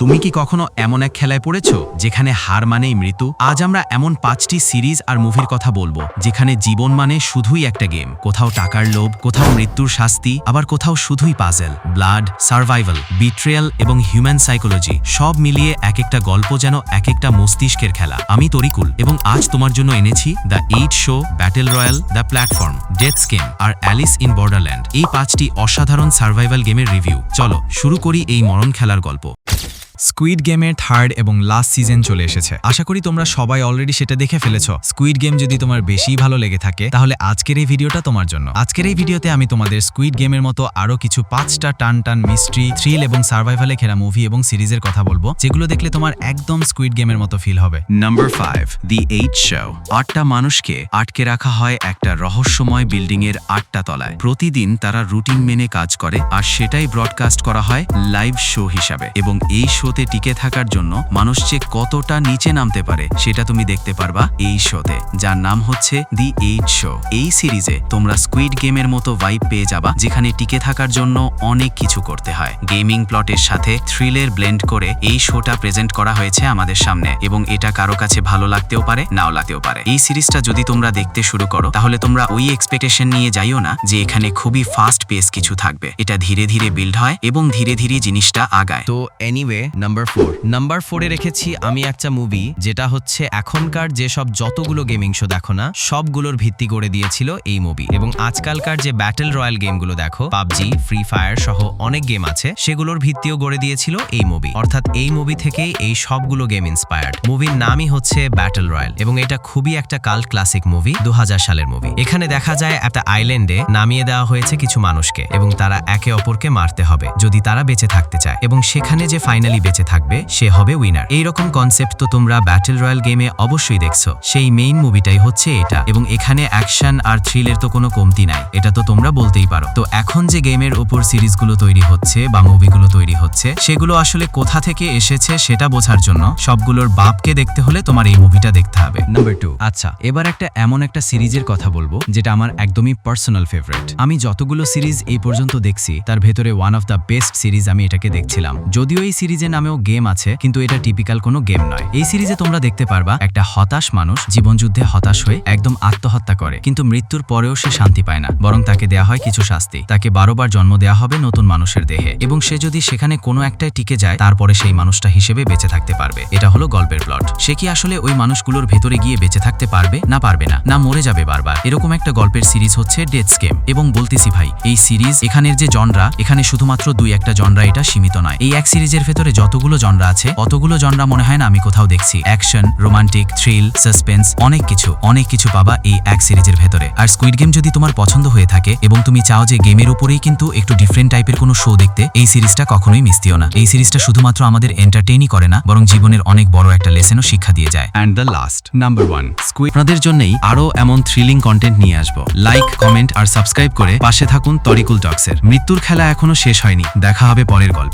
তুমি কি কখনো এমন এক খেলায় পড়েছ যেখানে হার মানেই মৃত্যু? আজ আমরা এমন পাঁচটি সিরিজ আর মুভির কথা বলব, যেখানে জীবন মানে শুধুই একটা গেম। কোথাও টাকার লোভ, কোথাও মৃত্যুর শাস্তি, আবার কোথাও শুধুই পাজেল ব্লাড সার্ভাইভাল বিট্রিয়াল এবং হিউম্যান সাইকোলজি সব মিলিয়ে এক একটা গল্প যেন এক একটা মস্তিষ্কের খেলা। আমি তরিকুল এবং আজ তোমার জন্য এনেছি the eight show battle royale the platform death scam R Alice in borderland এই পাঁচটি অসাধারণ সার্ভাইভাল গেমের রিভিউ চলো, শুরু করি এই মরণ খেলার গল্প। স্কুইড গেমের থার্ড এবং লাস্ট সিজন চলে এসেছে। আশা করি তোমরা সবাই অলরেডি সেটা দেখে ফেলেছ। স্কুইড গেম যদি তোমার বেশি ভালো লেগে থাকে, তাহলে আজকের এই ভিডিওটা তোমার জন্য। আজকের এই ভিডিওতে আমি তোমাদের স্কুইড গেমের মতো আরও কিছু পাঁচটা টান টান মিস্ট্রি থ্রিল এবং সার্ভাইভালে ঘেরা মুভি এবং সিরিজের কথা বলব, যেগুলো দেখলে তোমার একদম স্কুইড গেমের মতো ফিল হবে। Number five the eight show আটটা মানুষকে আটকে রাখা হয় একটা রহস্যময় বিল্ডিং এর আটটা তলায়। প্রতিদিন তারা রুটিন মেনে কাজ করে, আর সেটাই ব্রডকাস্ট করা হয় লাইভ শো হিসাবে। এবং এই শোতে টিকে থাকার জন্য মানুষ যে কতটা নিচে নামতে পারে সেটা তুমি দেখতে পারবা এই শোতে, যার নাম হচ্ছে দি এইট শো এই সিরিজে তোমরা স্কুইড গেমের মতো ভাইব পেয়ে যাবা, যেখানে টিকে থাকার জন্য অনেক কিছু করতে হয়। গেমিং প্লটের সাথে থ্রিলের ব্লেন্ড করে এই শোটা প্রেজেন্ট করা হয়েছে আমাদের সামনে, এবং এটা কারও কাছে ভালো লাগতেও পারে, নাও লাগতেও পারে। এই সিরিজটা যদি তোমরা দেখতে শুরু করো, তাহলে তোমরা ওই এক্সপেকটেশন নিয়ে যাইও না যে এখানে খুবই ফাস্ট পেস কিছু থাকবে। এটা ধীরে ধীরে বিল্ড হয়, এবং ধীরে ধীরে জিনিসটা আগায়। তো এনিওয়ে নাম্বার ফোর নাম্বার ফোরে রেখেছি আমি একটা মুভি যেটা হচ্ছে এখনকার যেসব যতগুলো গেমিং শো দেখো না, সবগুলোর ভিত্তি করে দিয়েছিল এই মুভি এবং আজকালকার যে ব্যাটেল রয়্যাল গেমগুলো দেখো, পাবজি ফ্রি ফায়ার সহ অনেক গেম আছে, সেগুলোর ভিত্তিও গড়ে দিয়েছিল এই মুভি অর্থাৎ এই মুভি থেকেই এই সবগুলো গেম ইন্সপায়ার্ড মুভির নামই হচ্ছে ব্যাটেল রয়্যাল এবং এটা খুবই একটা কাল্ট ক্লাসিক মুভি দু হাজার সালের মুভি এখানে দেখা যায় একটা আইল্যান্ডে নামিয়ে দেওয়া হয়েছে কিছু মানুষকে, এবং তারা একে অপরকে মারতে হবে, যদি তারা বেঁচে থাকতে চায়। এবং সেখানে যে ফাইনালি বেঁচে থাকবে সে হবে উইনার এইরকম কনসেপ্ট তো তোমরা ব্যাটেল রয়্যাল গেমে অবশ্যই দেখছ। সেই মেইন মুভিটাই হচ্ছে এটা। এবং এখানে অ্যাকশন আর থ্রিলের তো কোনো কমতি নাই। এটা তো তোমরা বলতেই পারো। তো এখন যে গেমের ওপর সিরিজগুলো তৈরি হচ্ছে বা মুভিগুলো তৈরি হচ্ছে সেগুলো আসলে কোথা থেকে এসেছে সেটা বোঝার জন্য সবগুলোর বাপকে দেখতে হলে তোমার এই মুভিটা দেখতে হবে। নাম্বার টু আচ্ছা এবার একটা এমন একটা সিরিজের কথা বলব যেটা আমার একদমই পার্সোনাল ফেভারিট আমি যতগুলো সিরিজ এই পর্যন্ত দেখছি তার ভেতরে one of the best series আমি এটাকে দেখছিলাম। যদিও এই সিরিজের নামেও গেম আছে, কিন্তু এটা টিপিক্যাল কোনো গেম নয়। এই সিরিজে তোমরা দেখতে পারবা, একটা হতাশ মানুষ জীবনযুদ্ধে হতাশ হয়ে একদম আত্মহত্যা করে, কিন্তু মৃত্যুর পরেও সে শান্তি পায় না, বরং তাকে দেয়া হয় কিছু শাস্তি। তাকে বারোবার জন্ম দেয়া হবে নতুন মানুষের দেহে, এবং সে যদি সেখানে কোনো একটাই টিকে যায়, তারপরে সেই মানুষটা হিসেবে বেঁচে থাকতে পারবে। এটা হলো গল্পের প্লট। সে কি আসলে ওই মানুষগুলোর ভেতরে গিয়ে বেঁচে থাকতে পারবে, না পারবে না? না মরে যাবে বারবার। এরকম একটা গল্পের সিরিজ হচ্ছে ডেথ স্কেম এবং বলতেছি ভাই, এই সিরিজ এখানের যে জনরা, এখানে শুধুমাত্র দুই একটা জনরা এটা সীমিত নয়। এই এক সিরিজের ভেতরে যতগুলো জনরা আছে অতগুলো জনরা মনে হয় না আমি কোথাও দেখছি। অ্যাকশন রোমান্টিক থ্রিল সাসপেন্স অনেক কিছু অনেক কিছু পাবা এই এক সিরিজের ভেতরে। আর স্কুইড গেম যদি তোমার পছন্দ হয়ে থাকে এবং তুমি চাও যে গেমের উপরেই কিন্তু একটু ডিফারেন্ট টাইপের কোনো শো দেখতে এই সিরিজটা কখনোই মিস দিও না। এই সিরিজটা শুধুমাত্র আমাদের এন্টারটেইনই করে না বরং জীবনের অনেক বড় একটা লেসেনও শিক্ষা দিয়ে যায়। And the last number one squid আপনাদের জন্যই আরও এমন থ্রিলিং কন্টেন্ট নিয়ে আসব। লাইক কমেন্ট আর সাবস্ক্রাইব করে পাশে থাকুন তরিকুল টক্সের। মৃত্যুর খেলা এখনও শেষ হয়নি। দেখা হবে পরের গল্পে।